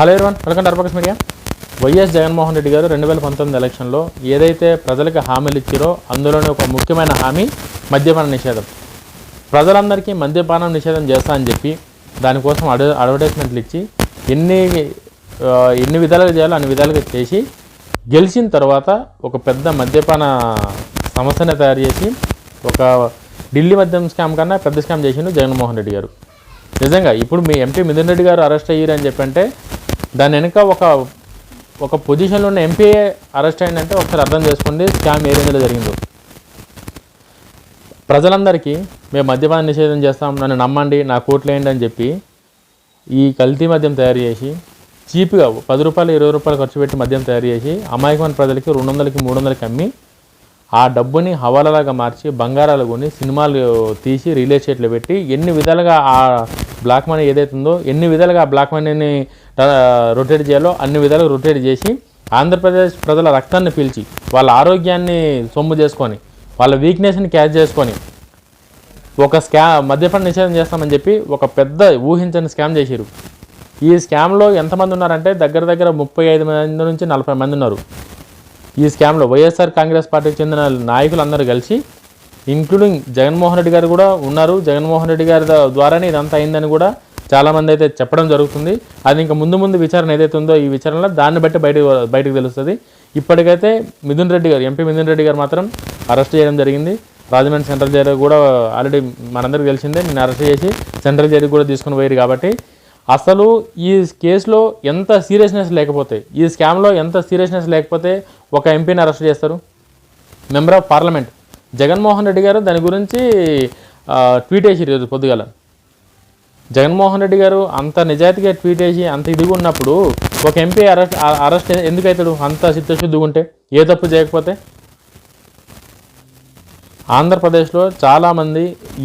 Hello everyone welcome టర్పక్స్ media YS Jaganmohan Reddy గారు రెండు వేల పంతొమ్మిది ఎలక్షన్లో ఏదైతే ప్రజలకు హామీలు ఇచ్చారో అందులోనే ఒక ముఖ్యమైన హామీ మద్యపాన నిషేధం. ప్రజలందరికీ మద్యపానం నిషేధం చేస్తా అని చెప్పి దానికోసం అడ్ అడ్వర్టైజ్మెంట్లు ఇచ్చి ఎన్ని ఎన్ని విధాలుగా చేయాలో అన్ని విధాలుగా చేసి గెలిచిన తర్వాత ఒక పెద్ద మద్యపాన సంస్థనే తయారు చేసి ఒక ఢిల్లీ మద్యం స్కామ్ కన్నా పెద్ద స్కామ్ చేసిండు జగన్మోహన్ రెడ్డి గారు. నిజంగా ఇప్పుడు మీ ఎంపీ మిథున్ రెడ్డి గారు అరెస్ట్ అయ్యారు అని చెప్పంటే దాని వెనుక ఒక ఒక పొజిషన్లో ఉన్న ఎంపీ అరెస్ట్ అయిందంటే ఒకసారి అర్థం చేసుకోండి స్కామ్ ఏ రేంజ్లో జరిగిందో. ప్రజలందరికీ మేము మద్యపాన నిషేధం చేస్తాం నన్ను నమ్మండి నా కోట్లేయండి అని చెప్పి ఈ కల్తీ మద్యం తయారు చేసి చీప్గా పది రూపాయలు ఇరవై రూపాయలు ఖర్చు పెట్టి మద్యం తయారు చేసి అమాయకమైన ప్రజలకి రెండు వందలకి మూడు వందలకి అమ్మి ఆ డబ్బుని హవాలాగా మార్చి బంగారాలు కొని సినిమాలు తీసి రియల్ ఎస్టేట్లో పెట్టి ఎన్ని విధాలుగా ఆ బ్లాక్ మనీ ఏదైతే ఉందో ఎన్ని విధాలుగా ఆ బ్లాక్ మనీని రొటేట్ చేయాలో అన్ని విధాలుగా రొటేట్ చేసి ఆంధ్రప్రదేశ్ ప్రజల రక్తాన్ని పీల్చి వాళ్ళ ఆరోగ్యాన్ని సొమ్ము చేసుకొని వాళ్ళ వీక్నెస్ని క్యాచ్ చేసుకొని ఒక స్కా మద్యపాన నిషేధం చేస్తామని చెప్పి ఒక పెద్ద ఊహించని స్కామ్ చేశారు ఈ స్కామ్లో ఎంతమంది ఉన్నారంటే దగ్గర దగ్గర ముప్పై ఐదు మంది నుంచి నలభై మంది ఉన్నారు. ఈ స్కామ్లో వైఎస్ఆర్ కాంగ్రెస్ పార్టీకి చెందిన నాయకులు అందరూ కలిసి ఇంక్లూడింగ్ జగన్మోహన్ రెడ్డి గారు కూడా ఉన్నారు. జగన్మోహన్ రెడ్డి గారి ద్వారానే ఇదంతా అయిందని కూడా చాలామంది అయితే చెప్పడం జరుగుతుంది. అది ఇంకా ముందు ముందు విచారణ ఏదైతే ఉందో ఈ విచారణలో దాన్ని బట్టి బయట బయటకు తెలుస్తుంది. ఇప్పటికైతే మిథున్ రెడ్డి గారు ఎంపీ మిథున్ రెడ్డి గారు మాత్రం అరెస్ట్ చేయడం జరిగింది. రాజమండ్రి సెంట్రల్ జైలు కూడా ఆల్రెడీ మనందరికీ తెలిసిందే నేను అరెస్ట్ చేసి సెంట్రల్ జైలుకి కూడా తీసుకుని పోయారు కాబట్టి అసలు ఈ కేసులో ఎంత సీరియస్నెస్ లేకపోతే ఈ స్కామ్లో ఎంత సీరియస్నెస్ లేకపోతే ఒక ఎంపీని అరెస్ట్ చేస్తారు? Member of parliament Jaganmohan Reddy గారు దాని గురించి ట్వీట్ వేసి ఈరోజు పొద్దుగాల. జగన్మోహన్ రెడ్డి గారు అంత నిజాయితీగా ట్వీట్ వేసి అంత ఇదిగా ఉన్నప్పుడు ఒక ఎంపీ అరెస్ట్ అరెస్ట్ ఎందుకవుతాడు అంత చిత్తశుద్ధిగా ఉంటే ఏ తప్పు చేయకపోతే? ఆంధ్రప్రదేశ్లో చాలామంది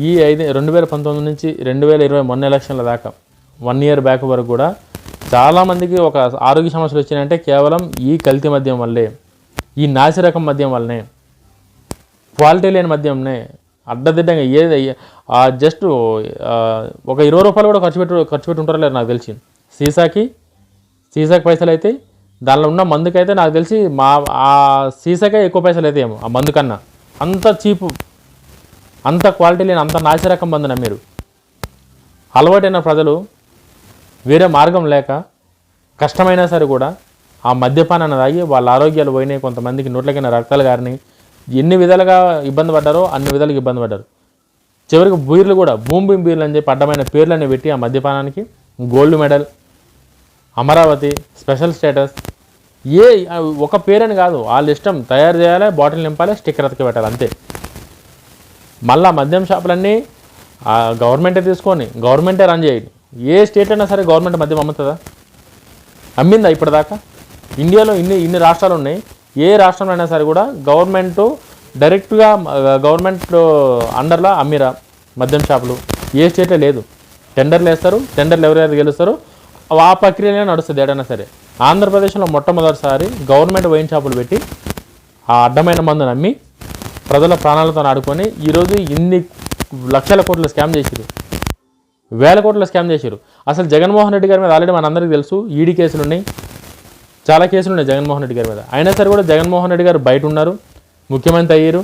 ఈ ఐదు రెండు వేల పంతొమ్మిది నుంచి రెండు వేల ఇరవై మొన్న ఎలక్షన్ల దాకా వన్ ఇయర్ బ్యాక్ వరకు కూడా చాలామందికి ఒక ఆరోగ్య సమస్యలు వచ్చినాయంటే కేవలం ఈ కల్తీ మద్యం వల్లే ఈ నాసిరకం మద్యం వల్లనే. క్వాలిటీ లేని మద్యంనే అడ్డదిడ్డంగా ఏది జస్ట్ ఒక ఇరవై రూపాయలు కూడా ఖర్చు పెట్టు ఖర్చు పెట్టి ఉంటారో నాకు తెలిసి. సీసాకి సీసాకి పైసలు అయితే దానిలో ఉన్న మందుకైతే నాకు తెలిసి మా ఆ సీసాకే ఎక్కువ పైసలు అయితే ఏమో ఆ మందు కన్నా. అంత చీపు అంత క్వాలిటీ లేని అంత నాసిరకం మందున మీరు? అలవాటైన ప్రజలు వేరే మార్గం లేక కష్టమైనా సరే కూడా ఆ మద్యపానాన్ని తాగి వాళ్ళ ఆరోగ్యాలు పోయినాయి. కొంతమందికి నోట్లకైనా రక్తాలు గారినాయి. ఎన్ని విధాలుగా ఇబ్బంది పడ్డారో అన్ని విధాలుగా ఇబ్బంది పడ్డారు. చివరికి బీర్లు కూడా భూమి బీర్లు అని చెప్పి అడ్డమైన పేర్లని పెట్టి ఆ మద్యపానానికి gold medal Amaravati special status ఏ ఒక పేరని కాదు వాళ్ళ ఇష్టం తయారు చేయాలి బాటిల్ నింపాలి స్టిక్కర్ అతకి పెట్టాలి అంతే. మళ్ళీ మద్యం షాపులన్నీ ఆ గవర్నమెంటే తీసుకొని గవర్నమెంటే రన్ చేయండి. ఏ స్టేట్ అయినా సరే గవర్నమెంట్ మద్యం అమ్ముతుందా? అమ్మిందా ఇప్పటిదాకా? ఇండియాలో ఇన్ని ఇన్ని రాష్ట్రాలు ఉన్నాయి ఏ రాష్ట్రంలో అయినా సరే కూడా గవర్నమెంట్ డైరెక్ట్గా గవర్నమెంట్ అండర్లో అమ్మిరా మద్యం షాపులు. ఏ స్టేట్లో లేదు. టెండర్లు వేస్తారు టెండర్లు ఎవరైతే గెలుస్తారో ఆ ప్రక్రియనే నడుస్తుంది ఏడైనా సరే. ఆంధ్రప్రదేశ్లో మొట్టమొదటిసారి గవర్నమెంట్ వైన్ షాపులు పెట్టి ఆ అడ్డమైన మందుని అమ్మి ప్రజల ప్రాణాలతో ఆడుకొని ఈరోజు ఇన్ని లక్షల కోట్ల స్కామ్ చేసిరు వేల కోట్ల స్కామ్ చేశారు అసలు జగన్మోహన్ రెడ్డి గారి మీద ఆల్రెడీ మనందరికీ తెలుసు ఈడీ కేసులు ఉన్నాయి చాలా కేసులు ఉన్నాయి జగన్మోహన్ రెడ్డి గారి మీద. అయినా సరే కూడా జగన్మోహన్ రెడ్డి గారు బయట ఉన్నారు ముఖ్యమంత్రి అయ్యారు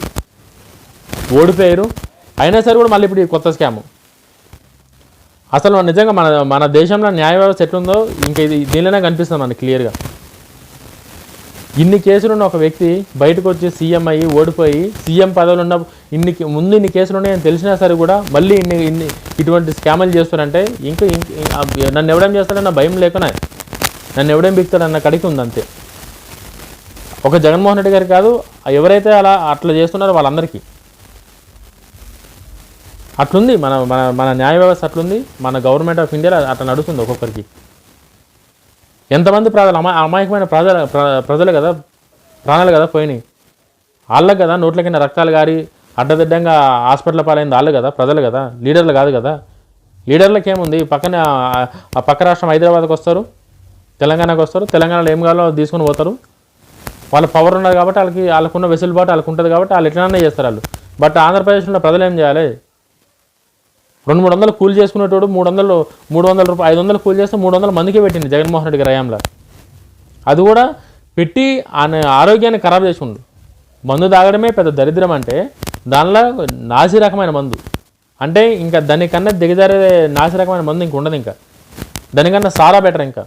ఓడిపోయారు. అయినా సరే కూడా మళ్ళీ ఇప్పుడు ఈ కొత్త స్కామ్. అసలు నిజంగా మన మన దేశంలో న్యాయ వ్యవస్థ ఎట్లుందో ఇంకా ఇది దీనిలోనే కనిపిస్తుంది మనకి క్లియర్గా. ఇన్ని కేసులు ఉన్న ఒక వ్యక్తి బయటకు వచ్చి సీఎం అయ్యి ఓడిపోయి సీఎం పదవులు ఉన్న ఇన్ని ముందు ఇన్ని కేసులు ఉన్నాయని తెలిసినా సరే కూడా మళ్ళీ ఇన్ని ఇన్ని ఇటువంటి స్కాములు చేస్తారంటే ఇంకా ఇంక- నన్ను ఎవడం చేస్తాడన్న భయం లేకున్నా నన్ను ఎవడేం బిక్తాడన్న కడికి ఉంది అంతే ఒక జగన్మోహన్ రెడ్డి గారు కాదు ఎవరైతే అలా అట్లా చేస్తున్నారో వాళ్ళందరికీ. అట్లుంది మన మన మన న్యాయ వ్యవస్థ అట్లుంది మన గవర్నమెంట్ ఆఫ్ ఇండియా అట్లా నడుస్తుంది ఒక్కొక్కరికి. ఎంతమంది ప్రజలు అమా అమాయకమైన ప్రజల ప్ర- ప్రజలు కదా ప్రాణాలు కదా పోయినాయి. వాళ్ళకి కదా నోట్ల కింద రక్తాలు గారి అడ్డదిడ్డంగా హాస్పిటల్ పాలైంది వాళ్ళు కదా ప్రజలు కదా లీడర్లు కాదు కదా. లీడర్లకేముంది? పక్కన ఆ పక్క రాష్ట్రం హైదరాబాద్కి వస్తారు. తెలంగాణకు వస్తారు. తెలంగాణలో ఏం కావాలో తీసుకుని తీసుకొని పోతారు. వాళ్ళ పవర్ ఉన్నది కాబట్టి వాళ్ళకి వాళ్ళకున్న వెసులుబాటు వాళ్ళకు ఉంటుంది కాబట్టి వాళ్ళు ఎట్లనే చేస్తారు వాళ్ళు. బట్ ఆంధ్రప్రదేశ్లో ప్రజలు ఏం చేయాలి? రెండు మూడు వందలు కూలి చేసుకునేటోడు మూడు వందలు మూడు వందల రూపాయలు ఐదు వందలు కూలి చేస్తే మూడు వందల మందికి పెట్టింది జగన్మోహన్ రెడ్డి గారి అది కూడా పెట్టి ఆయన ఆరోగ్యాన్ని ఖరాబ్ చేసుకుండు. మందు తాగడమే పెద్ద దరిద్రం అంటే దానిలో నాసి రకమైన మందు. అంటే ఇంకా దానికన్నా దిగజారే నాసి రకమైన మందు ఇంక ఉండదు ఇంకా. దానికన్నా సారా బెటర్ ఇంకా.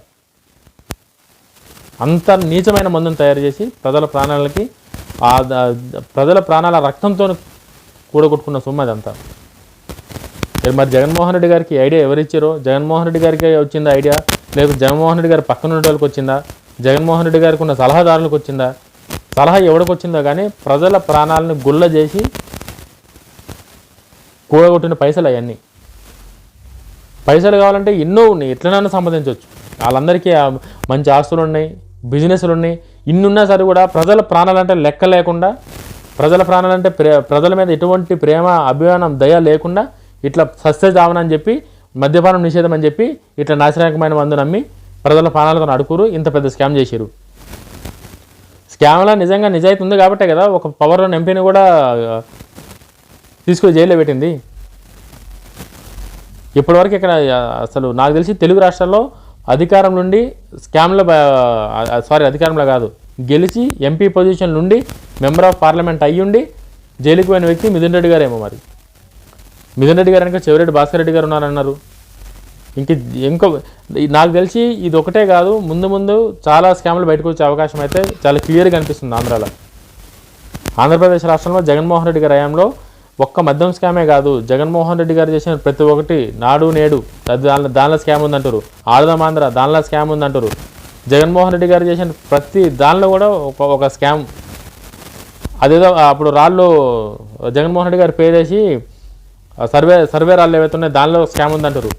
అంత నీచమైన మందును తయారు చేసి ప్రజల ప్రాణాలకి ఆ ప్రజల ప్రాణాల రక్తంతో కూడగొట్టుకున్న సొమ్ము అదంతా. మరి మరి జగన్మోహన్ రెడ్డి గారికి ఐడియా ఎవరిచ్చారో? జగన్మోహన్ రెడ్డి గారికి వచ్చిందా ఐడియా? లేకపోతే జగన్మోహన్ రెడ్డి గారి పక్కన ఉన్న వాళ్ళకి వచ్చిందా? జగన్మోహన్ రెడ్డి గారికి ఉన్న సలహాదారులకు వచ్చిందా? సలహా ఎవరికి వచ్చిందో కానీ ప్రజల ప్రాణాలను గుల్ల చేసి కూడగొట్టిన పైసలు అవన్నీ. పైసలు కావాలంటే ఎన్నో ఉన్నాయి. ఎట్లనైనా సంపాదించవచ్చు వాళ్ళందరికీ మంచి ఆస్తులు ఉన్నాయి బిజినెస్లు ఉన్నాయి ఇన్నున్నా సరే కూడా ప్రజల ప్రాణాలంటే లెక్క లేకుండా ప్రజల ప్రాణాలంటే ప్రే ప్రజల మీద ఎటువంటి ప్రేమ అభిమానం దయ లేకుండా ఇట్లా సస్య జావనని చెప్పి మద్యపానం నిషేధం అని చెప్పి ఇట్లా నాశనకమైన మందు నమ్మి ప్రజల ప్రాణాలతో అడుకురు ఇంత పెద్ద స్కామ్ చేశారు స్కామ్లో నిజంగా నిజాయితీ ఉంది కాబట్టే కదా ఒక పవర్ ఎంపీని కూడా ఆ, తీసుకొని జైల్లో పెట్టింది. ఇప్పటివరకు ఇక్కడ అసలు నాకు తెలిసి తెలుగు రాష్ట్రాల్లో అధికారం నుండి స్కామ్ల సారీ అధికారంలో కాదు. గెలిచి ఎంపీ పొజిషన్ నుండి మెంబర్ ఆఫ్ పార్లమెంట్ అయ్యుండి జైలుకి పోయిన వ్యక్తి మిథున్ రెడ్డి గారేమో మరి. మిథున్ రెడ్డి గారు వెనక చెవిరెడ్డి భాస్కర్ రెడ్డి గారు ఉన్నారన్నారు. ఇంక ఇంకో నాకు తెలిసి ఇది ఒకటే కాదు ముందు ముందు చాలా స్కామ్లు బయటకు వచ్చే అవకాశం అయితే చాలా క్లియర్గా అనిపిస్తుంది ఆంధ్రాలో. ఆంధ్రప్రదేశ్ రాష్ట్రంలో జగన్మోహన్ రెడ్డి గారి హయాంలో ఒక్క మద్యం స్కామే కాదు జగన్మోహన్ రెడ్డి గారు చేసిన ప్రతి ఒక్కటి నాడు నేడు దాని దానిలో స్కామ్ ఉందంటారు ఆడదాం దానిలో స్కామ్ ఉందంటారు జగన్మోహన్ రెడ్డి గారు చేసిన ప్రతి దానిలో కూడా ఒక ఒక స్కామ్. అదేదో అప్పుడు రాళ్ళు జగన్మోహన్ రెడ్డి గారు పేరు సర్వే సర్వే రాళ్ళు ఏవైతున్నాయి దానిలో స్కామ్ ఉందంటారు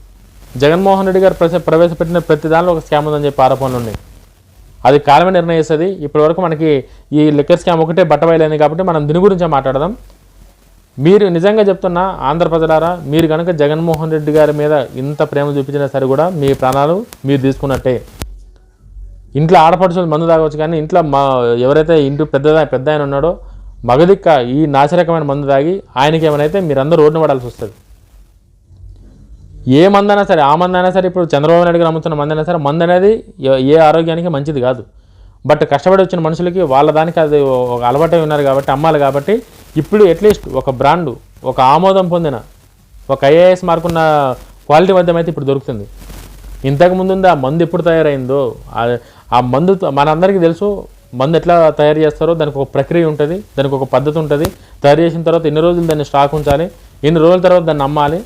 జగన్మోహన్ రెడ్డి గారు ప్రవేశపెట్టిన ప్రతి దానిలో ఒక స్కామ్ ఉందని చెప్పి ఆరోపణలు ఉన్నాయి. అది కాలమే నిర్ణయిస్తుంది. ఇప్పటివరకు మనకి ఈ లిక్కర్ స్కామ్ ఒకటే బట్టబయలైంది కాబట్టి మనం దీని గురించే మాట్లాడదాం. మీరు నిజంగా చెప్తున్నా ఆంధ్ర ప్రజలారా మీరు కనుక జగన్మోహన్ రెడ్డి గారి మీద ఇంత ప్రేమ చూపించినా సరే కూడా మీ ప్రాణాలు మీరు తీసుకున్నట్టే. ఇంట్లో ఆడపడుచులు మందు తాగవచ్చు కానీ ఇంట్లో మా ఎవరైతే ఇంటి పెద్ద పెద్ద ఆయన ఉన్నాడో మగదిక్క ఈ నాశరకమైన మందు తాగి ఆయనకి ఏమైనా అయితే మీరందరూ రోడ్డున పడాల్సి వస్తుంది. ఏ మందైనా సరే ఆ మందైనా సరే ఇప్పుడు చంద్రబాబు నాయుడు గారు అమ్ముతున్న మందైనా సరే మందు అనేది ఏ- ఏ ఆరోగ్యానికి మంచిది కాదు. బట్ కష్టపడి వచ్చిన మనుషులకి వాళ్ళ దానికి అది ఒక అలవాటై ఉన్నారు కాబట్టి అమ్మాలి కాబట్టి ఇప్పుడు అట్లీస్ట్ ఒక బ్రాండు ఒక ఆమోదం పొందిన ఒక ఐఏఎస్ మార్కున్న క్వాలిటీ మద్యం అయితే ఇప్పుడు దొరుకుతుంది. ఇంతకు ముందుంది ఆ మందు ఎప్పుడు తయారైందో ఆ- ఆ మందు మనందరికీ తెలుసు మందు ఎట్లా తయారు చేస్తారో దానికి ఒక ప్రక్రియ ఉంటుంది దానికి ఒక పద్ధతి ఉంటుంది. తయారు చేసిన తర్వాత ఎన్ని రోజులు దాన్ని స్టాక్ ఉంచాలి ఎన్ని రోజుల తర్వాత దాన్ని అమ్మాలి.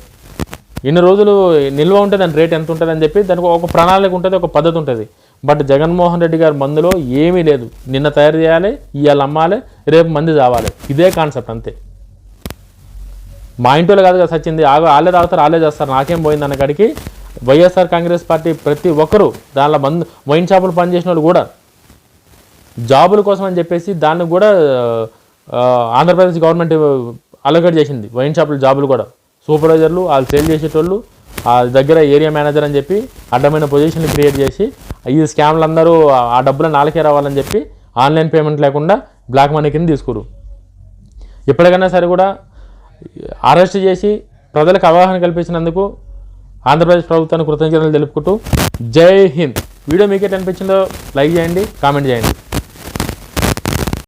ఎన్ని రోజులు నిల్వ ఉంటే దాని రేట్ ఎంత ఉంటుంది అని చెప్పి దానికి ఒక ప్రణాళిక ఉంటుంది ఒక పద్ధతి ఉంటుంది. బట్ జగన్మోహన్ రెడ్డి గారి మందులో ఏమీ లేదు. నిన్న తయారు చేయాలి ఇవాళ అమ్మాలి రేపు మంది చావాలి. ఇదే కాన్సెప్ట్ అంతే. మా ఇంట్లో కాదు కదా సచ్చింది వాళ్ళే తాగుతారు వాళ్ళే చేస్తారు నాకేం పోయింది అన్న కాడికి వైఎస్ఆర్ కాంగ్రెస్ పార్టీ ప్రతి ఒక్కరూ దానిలో మందు వైన్ షాపులు పనిచేసిన వాళ్ళు కూడా జాబుల కోసం అని చెప్పేసి దాన్ని కూడా ఆంధ్రప్రదేశ్ గవర్నమెంట్ అలొకేట్ చేసింది వైన్ షాపుల జాబులు కూడా. సూపర్వైజర్లు వాళ్ళు సేల్ చేసేటోళ్ళు ఆ దగ్గర ఏరియా మేనేజర్ అని చెప్పి అడ్డమైన పొజిషన్లు క్రియేట్ చేసి ఈ స్కామ్లు అందరూ ఆ డబ్బులు నాలుకే రావాలని చెప్పి ఆన్లైన్ పేమెంట్ లేకుండా బ్లాక్ మనీ కింద తీసుకురు ఇప్పటికైనా సరే కూడా అరెస్ట్ చేసి ప్రజలకు అవగాహన కల్పించినందుకు ఆంధ్రప్రదేశ్ ప్రభుత్వానికి కృతజ్ఞతలు తెలుపుకుంటూ జై హింద్. వీడియో మీకు ఎట్లా అనిపించిందో లైక్ చేయండి కామెంట్ చేయండి.